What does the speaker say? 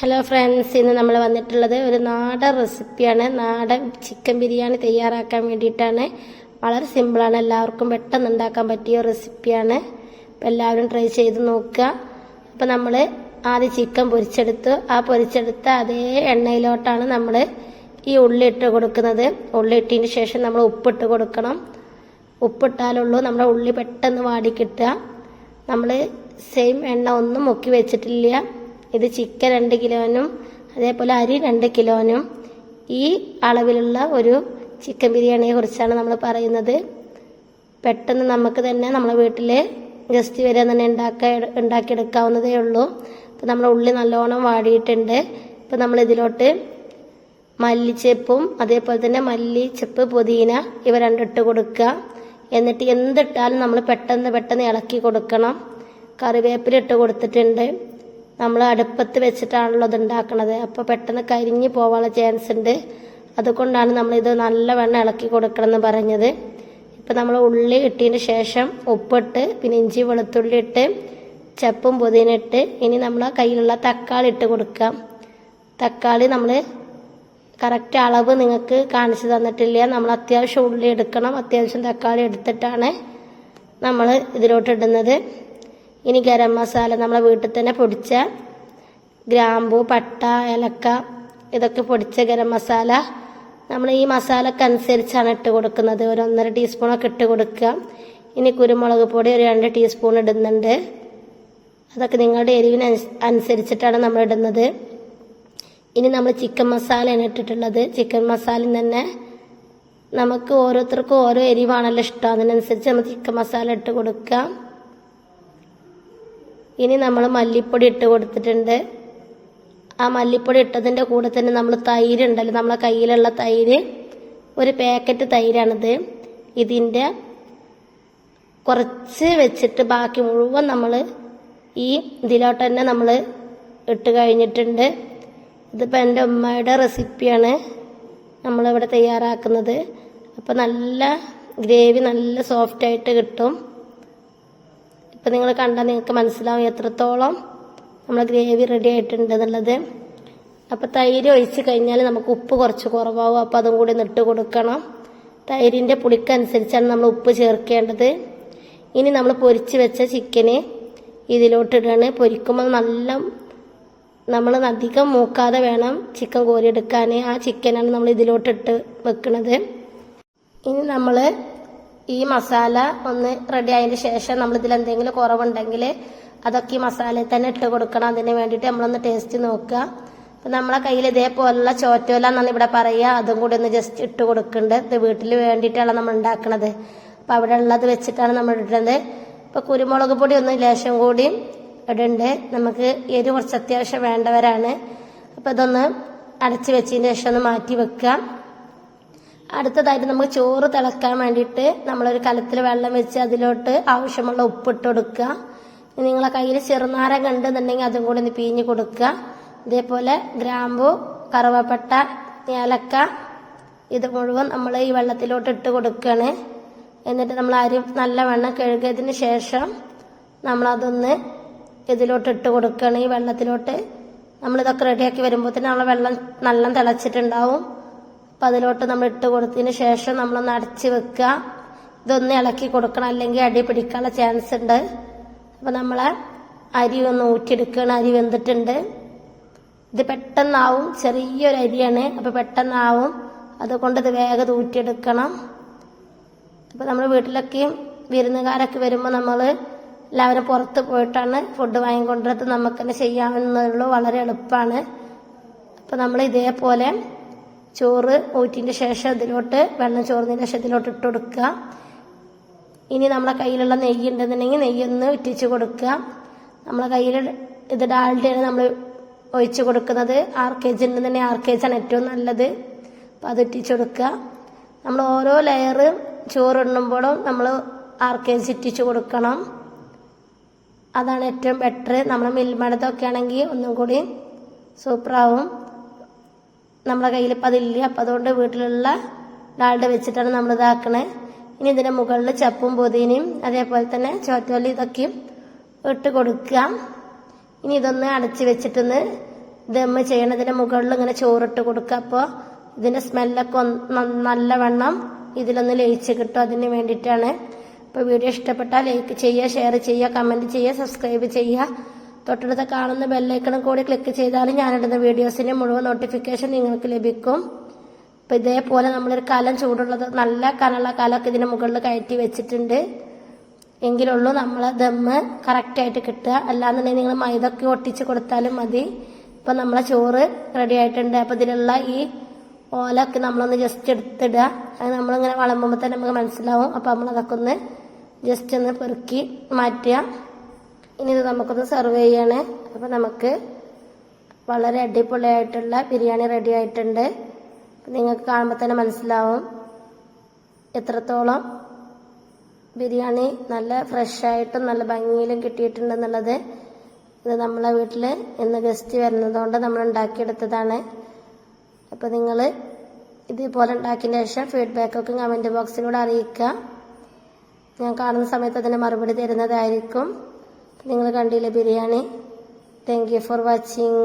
Hello friends ഇന്ന് നമ്മൾ വന്നിട്ടുള്ളത് ഒരു നാടൻ റെസിപ്പിയാണ് നാടൻ ചിക്കൻ ബിരിയാണി തയ്യാറാക്കാൻ വേണ്ടിയിട്ടാണ്. വളരെ സിമ്പിളാണ് എല്ലാവർക്കും പെട്ടെന്ന് ഉണ്ടാക്കാൻ പറ്റിയ റെസിപ്പിയാണ് അപ്പോൾ എല്ലാവരും ട്രൈ ചെയ്ത് നോക്കുക. അപ്പോൾ നമ്മൾ ആദ്യം ചിക്കൻ പൊരിച്ചെടുത്തു. ആ പൊരിച്ചെടുത്ത അതേ എണ്ണയിലോട്ടാണ് നമ്മൾ ഈ ഉള്ളി ഇട്ട് കൊടുക്കുന്നത്. ഉള്ളി ഇട്ടതിന് ശേഷം നമ്മൾ ഉപ്പിട്ട് കൊടുക്കണം. ഉപ്പിട്ടാലുള്ളൂ നമ്മുടെ ഉള്ളി പെട്ടെന്ന് വാടി കിട്ടുക. നമ്മൾ സെയിം എണ്ണ ഒന്നും മുക്കി വെച്ചിട്ടില്ല. ഇത് ചിക്കൻ രണ്ട് കിലോനും അതേപോലെ അരി രണ്ട് കിലോനും. ഈ അളവിലുള്ള ഒരു ചിക്കൻ ബിരിയാണിയെ കുറിച്ചാണ് നമ്മൾ പറയുന്നത്. പെട്ടെന്ന് നമുക്ക് തന്നെ നമ്മളെ വീട്ടിൽ ഗസ്റ്റ് വരെ തന്നെ ഉണ്ടാക്ക ഉണ്ടാക്കിയെടുക്കാവുന്നതേ ഉള്ളൂ. ഇപ്പം നമ്മുടെ ഉള്ളി നല്ലോണം വാടിയിട്ടുണ്ട്. ഇപ്പം നമ്മൾ ഇതിലോട്ട് മല്ലിച്ചെപ്പും അതേപോലെ തന്നെ മല്ലിച്ചെപ്പ് പുതിന ഇവ രണ്ടിട്ട് കൊടുക്കുക. എന്നിട്ട് എന്തിട്ടാലും നമ്മൾ പെട്ടെന്ന് പെട്ടെന്ന് ഇളക്കി കൊടുക്കണം. കറിവേപ്പില ഇട്ട് കൊടുത്തിട്ടുണ്ട്. നമ്മൾ അടുപ്പത്ത് വെച്ചിട്ടാണല്ലോ ഇത് ഉണ്ടാക്കണത്. അപ്പോൾ പെട്ടെന്ന് കരിഞ്ഞു പോകാനുള്ള ചാൻസ് ഉണ്ട്. അതുകൊണ്ടാണ് നമ്മളിത് നല്ലവണ്ണം ഇളക്കി കൊടുക്കണം എന്ന് പറഞ്ഞത്. ഇപ്പം നമ്മൾ ഉള്ളി ഇട്ടതിന് ശേഷം ഉപ്പിട്ട് പിന്നെ ഇഞ്ചി വെളുത്തുള്ളി ഇട്ട് ചപ്പും പുതിന ഇട്ട് ഇനി നമ്മൾ കയ്യിലുള്ള തക്കാളി ഇട്ട് കൊടുക്കാം. തക്കാളി നമ്മൾ കറക്റ്റ് അളവ് നിങ്ങൾക്ക് കാണിച്ചു തന്നിട്ടില്ല. നമ്മൾ അത്യാവശ്യം ഉള്ളി എടുക്കണം. അത്യാവശ്യം തക്കാളി എടുത്തിട്ടാണ് നമ്മൾ ഇതിലോട്ട് ഇടുന്നത്. ഇനി ഗരം മസാല നമ്മളെ വീട്ടിൽ തന്നെ പൊടിച്ച ഗ്രാമ്പു പട്ട ഏലക്ക ഇതൊക്കെ പൊടിച്ച ഗരം മസാല നമ്മൾ ഈ മസാലക്ക് അനുസരിച്ചാണ് ഇട്ട് കൊടുക്കുന്നത്. ഒരു ഒന്നര ടീസ്പൂണൊക്കെ ഇട്ട് കൊടുക്കുക. ഇനി കുരുമുളക് പൊടി ഒരു രണ്ട് ടീസ്പൂൺ ഇടുന്നുണ്ട്. അതൊക്കെ നിങ്ങളുടെ എരിവിന് അനുസ്- അനുസരിച്ചിട്ടാണ് നമ്മൾ ഇടുന്നത്. ഇനി നമ്മൾ ചിക്കൻ മസാലയാണ് ഇട്ടിട്ടുള്ളത്. ചിക്കൻ മസാല തന്നെ നമുക്ക് ഓരോരുത്തർക്കും ഓരോ എരിവാണല്ലോ ഇഷ്ടം. അതിനനുസരിച്ച് നമ്മൾ ചിക്കൻ മസാല ഇട്ട് കൊടുക്കുക. ഇനി നമ്മൾ മല്ലിപ്പൊടി ഇട്ട് കൊടുത്തിട്ടുണ്ട്. ആ മല്ലിപ്പൊടി ഇട്ടതിന്റെ കൂടെ തന്നെ നമ്മൾ തൈര് ഉണ്ടല്ലോ നമ്മളെ കയ്യിലുള്ള തൈര്. ഒരു പാക്കറ്റ് തൈരാണിത്. ഇതിന്റെ കുറച്ച് വെച്ചിട്ട് ബാക്കി മുഴുവൻ നമ്മൾ ഈ ഇതിലോട്ട് തന്നെ നമ്മൾ ഇട്ട് കഴിഞ്ഞിട്ടുണ്ട്. ഇതിപ്പോൾ എന്റെ ഉമ്മയുടെ റെസിപ്പിയാണ് നമ്മളിവിടെ തയ്യാറാക്കുന്നത്. അപ്പോൾ നല്ല ഗ്രേവി നല്ല സോഫ്റ്റായിട്ട് കിട്ടും. ഇപ്പം നിങ്ങൾ കണ്ടാൽ നിങ്ങൾക്ക് മനസ്സിലാവും എത്രത്തോളം നമ്മൾ ഗ്രേവി റെഡി ആയിട്ടുണ്ട് എന്നുള്ളത്. അപ്പോൾ തൈര് ഒഴിച്ച് കഴിഞ്ഞാൽ നമുക്ക് ഉപ്പ് കുറച്ച് കുറവാകും അപ്പോൾ അതും കൂടി നിട്ട് കൊടുക്കണം. തൈരിന്റെ പുളിക്കനുസരിച്ചാണ് നമ്മൾ ഉപ്പ് ചേർക്കേണ്ടത്. ഇനി നമ്മൾ പൊരിച്ച് വെച്ച ചിക്കന് ഇതിലോട്ടിടാണ് പൊരിക്കുമ്പോൾ നല്ല നമ്മൾ അധികം മൂക്കാതെ വേണം ചിക്കൻ കോരിയെടുക്കാൻ ആ ചിക്കനാണ് നമ്മൾ ഇതിലോട്ടിട്ട് വെക്കുന്നത് ഇനി നമ്മൾ ഈ മസാല ഒന്ന് റെഡി ആയതിന് ശേഷം നമ്മൾ ഇതിൽ എന്തെങ്കിലും കുറവുണ്ടെങ്കിൽ അതൊക്കെ ഈ മസാലയിൽ തന്നെ ഇട്ട് കൊടുക്കണം. അതിന് വേണ്ടിയിട്ട് നമ്മളൊന്ന് ടേസ്റ്റ് നോക്കുക. അപ്പം നമ്മളെ കയ്യിൽ ഇതേപോലുള്ള ചോറ്റോല എന്നാണ് ഇവിടെ പറയുക. അതും കൂടി ഒന്ന് ജസ്റ്റ് ഇട്ട് കൊടുക്കുന്നുണ്ട്. ഇത് വീട്ടിൽ വേണ്ടിയിട്ടാണ് നമ്മൾ ഉണ്ടാക്കുന്നത്. അപ്പം അവിടെ ഉള്ളത് വെച്ചിട്ടാണ് നമ്മൾ ഇടുന്നത്. ഇപ്പോൾ കുരുമുളക് പൊടി ഒന്ന് ലേശം കൂടി ഇടുന്നുണ്ട്. നമുക്ക് എരി കുറച്ച് അത്യാവശ്യം വേണ്ടവരാണ്. അപ്പോൾ ഇതൊന്ന് അടച്ച് വെച്ചതിന് ശേഷം ഒന്ന് മാറ്റി വെക്കുക. അടുത്തതായിട്ട് നമുക്ക് ചോറ് തിളക്കാൻ വേണ്ടിയിട്ട് നമ്മളൊരു കലത്തിൽ വെള്ളം വെച്ച് അതിലോട്ട് ആവശ്യമുള്ള ഉപ്പിട്ട് കൊടുക്കുക. നിങ്ങളെ കയ്യിൽ ചെറുനാരം കണ്ടെന്നുണ്ടെങ്കിൽ അതും കൂടി ഒന്ന് പിഴിഞ്ഞ് കൊടുക്കുക. ഇതേപോലെ ഗ്രാമ്പു കറുവപ്പട്ട ഏലക്ക ഇത് മുഴുവൻ നമ്മൾ ഈ വെള്ളത്തിലോട്ട് ഇട്ട് കൊടുക്കുകയാണ്. എന്നിട്ട് നമ്മൾ അരി നല്ലവണ്ണം കഴുകിയതിന് ശേഷം നമ്മളതൊന്ന് ഇതിലോട്ട് ഇട്ട് കൊടുക്കുകയാണ് ഈ വെള്ളത്തിലോട്ട്. നമ്മളിതൊക്കെ റെഡിയാക്കി വരുമ്പോൾ തന്നെ നമ്മളെ വെള്ളം നല്ല തിളച്ചിട്ടുണ്ടാവും. അപ്പം അതിലോട്ട് നമ്മൾ ഇട്ട് കൊടുത്തതിന് ശേഷം നമ്മളൊന്ന് അടച്ച് വെക്കുക. ഇതൊന്ന് ഇളക്കി കൊടുക്കണം. അല്ലെങ്കിൽ അടി പിടിക്കാനുള്ള ചാൻസ് ഉണ്ട്. അപ്പം നമ്മളെ അരി ഒന്ന് ഊറ്റിയെടുക്കണം അരി വെന്തിട്ടുണ്ട്. ഇത് പെട്ടെന്നാവും. ചെറിയൊരു അരിയാണ്. അപ്പോൾ പെട്ടെന്നാവും. അതുകൊണ്ട് ഇത് വേഗം ഊറ്റിയെടുക്കണം. അപ്പോൾ നമ്മൾ വീട്ടിലൊക്കെ വിരുന്നുകാരൊക്കെ വരുമ്പോൾ നമ്മൾ എല്ലാവരും പുറത്ത് പോയിട്ടാണ് ഫുഡ് വാങ്ങിക്കൊണ്ടിരുന്നത്. നമുക്ക് തന്നെ ചെയ്യാവുന്നതുള്ളൂ വളരെ എളുപ്പമാണ് അപ്പോൾ നമ്മൾ ഇതേപോലെ ചോറ് ഊറ്റിന്റെ ശേഷം ഇതിലോട്ട് വെള്ളം ചോറിന്റെ ശേഷം ഇതിലോട്ട് ഇട്ട് കൊടുക്കുക. ഇനി നമ്മളെ കയ്യിലുള്ള നെയ്യ് ഉണ്ടെന്നുണ്ടെങ്കിൽ നെയ്യൊന്ന് ഉറ്റിച്ച് കൊടുക്കുക. നമ്മളെ കയ്യിൽ ഇത് ഡാൽഡയാണ് നമ്മൾ ഒഴിച്ച് കൊടുക്കുന്നത്. ആർ കെ ജി ഉണ്ടെന്നുണ്ടെങ്കിൽ ആർ കെ ജി ആണ് ഏറ്റവും നല്ലത്. അപ്പോൾ അത് ഇറ്റിച്ച് കൊടുക്കുക. നമ്മൾ ഓരോ ലെയർ ചോറിടുമ്പോഴും നമ്മൾ ആർ കെ ജി ഇറ്റിച്ച് കൊടുക്കണം. അതാണ് ഏറ്റവും ബെറ്റർ നമ്മൾ മിൽമടത്തൊക്കെ ആണെങ്കിൽ ഒന്നും കൂടി സൂപ്പറാവും നമ്മളെ കയ്യിൽ ഇപ്പം അതില്ല. അപ്പം അതുകൊണ്ട് വീട്ടിലുള്ള ഡാൾഡ വെച്ചിട്ടാണ് നമ്മൾ ഇതാക്കണേ. ഇനി ഇതിന്റെ മുകളിൽ ചപ്പും പൊതിനെയും അതേപോലെ തന്നെ ചോറ്റോലി ഇതൊക്കെയും ഇട്ട് കൊടുക്കുക. ഇനി ഇതൊന്ന് അടച്ച് വെച്ചിട്ടൊന്ന് ദമ്മ് ഇതിന്റെ മുകളിൽ ഇങ്ങനെ ചോറിട്ട് കൊടുക്കുക. അപ്പോൾ ഇതിന്റെ സ്മെല്ലൊക്കെ നല്ലവണ്ണം ഇതിലൊന്ന് ലയിച്ച് കിട്ടും. അതിന് വേണ്ടിയിട്ടാണ്. അപ്പോൾ വീഡിയോ ഇഷ്ടപ്പെട്ടാൽ ലൈക്ക് ചെയ്യുക ഷെയർ ചെയ്യുക കമന്റ് ചെയ്യുക സബ്സ്ക്രൈബ് ചെയ്യുക. തൊട്ടടുത്ത് കാണുന്ന ബെല്ലൈക്കണം കൂടി ക്ലിക്ക് ചെയ്താൽ ഞാനിടുന്ന വീഡിയോസിന്റെ മുഴുവൻ നോട്ടിഫിക്കേഷൻ നിങ്ങൾക്ക് ലഭിക്കും. അപ്പം ഇതേപോലെ നമ്മളൊരു കലം ചൂടുള്ളത് നല്ല കനമുള്ള കലമൊക്കെ ഇതിന് മുകളിൽ കയറ്റി വെച്ചിട്ടുണ്ട്. എങ്കിലുള്ളൂ നമ്മൾ ദമ്മ് കറക്റ്റായിട്ട് കിട്ടുക. അല്ലാന്നുണ്ടെങ്കിൽ നിങ്ങൾ മൈദൊക്കെ ഒട്ടിച്ച് കൊടുത്താലും മതി. ഇപ്പം നമ്മളെ ചോറ് റെഡി ആയിട്ടുണ്ട്. അപ്പം ഇതിലുള്ള ഈ ഓലൊക്കെ നമ്മളൊന്ന് ജസ്റ്റ് എടുത്തിടുക. അത് നമ്മളിങ്ങനെ വളമ്പുമ്പോൾ തന്നെ നമുക്ക് മനസ്സിലാവും. അപ്പം നമ്മളതൊക്കെ ഒന്ന് ജസ്റ്റ് ഒന്ന് പെറുക്കി മാറ്റുക. ഇനി നമുക്കൊന്ന് സെർവ് ചെയ്യാണ്. അപ്പം നമുക്ക് വളരെ അടിപൊളിയായിട്ടുള്ള ബിരിയാണി റെഡി ആയിട്ടുണ്ട്. നിങ്ങൾക്ക് കാണുമ്പോൾ തന്നെ മനസ്സിലാവും. എത്രത്തോളം ബിരിയാണി നല്ല ഫ്രഷായിട്ടും നല്ല ഭംഗിയിലും കിട്ടിയിട്ടുണ്ടെന്നുള്ളത് ഇത് നമ്മളെ വീട്ടിൽ ഇന്ന് ഗസ്റ്റ് വരുന്നതുകൊണ്ട് നമ്മൾ ഉണ്ടാക്കിയെടുത്തതാണ്. അപ്പോൾ നിങ്ങൾ ഇതുപോലെ ഉണ്ടാക്കിയതിന് ശേഷം ഫീഡ്ബാക്കൊക്കെ കമന്റ് ബോക്സിലൂടെ അറിയിക്കുക. ഞാൻ കാണുന്ന സമയത്ത് അതിന് മറുപടി തരുന്നതായിരിക്കും. നിങ്ങൾ കണ്ടില്ലേ biryani? Thank you for watching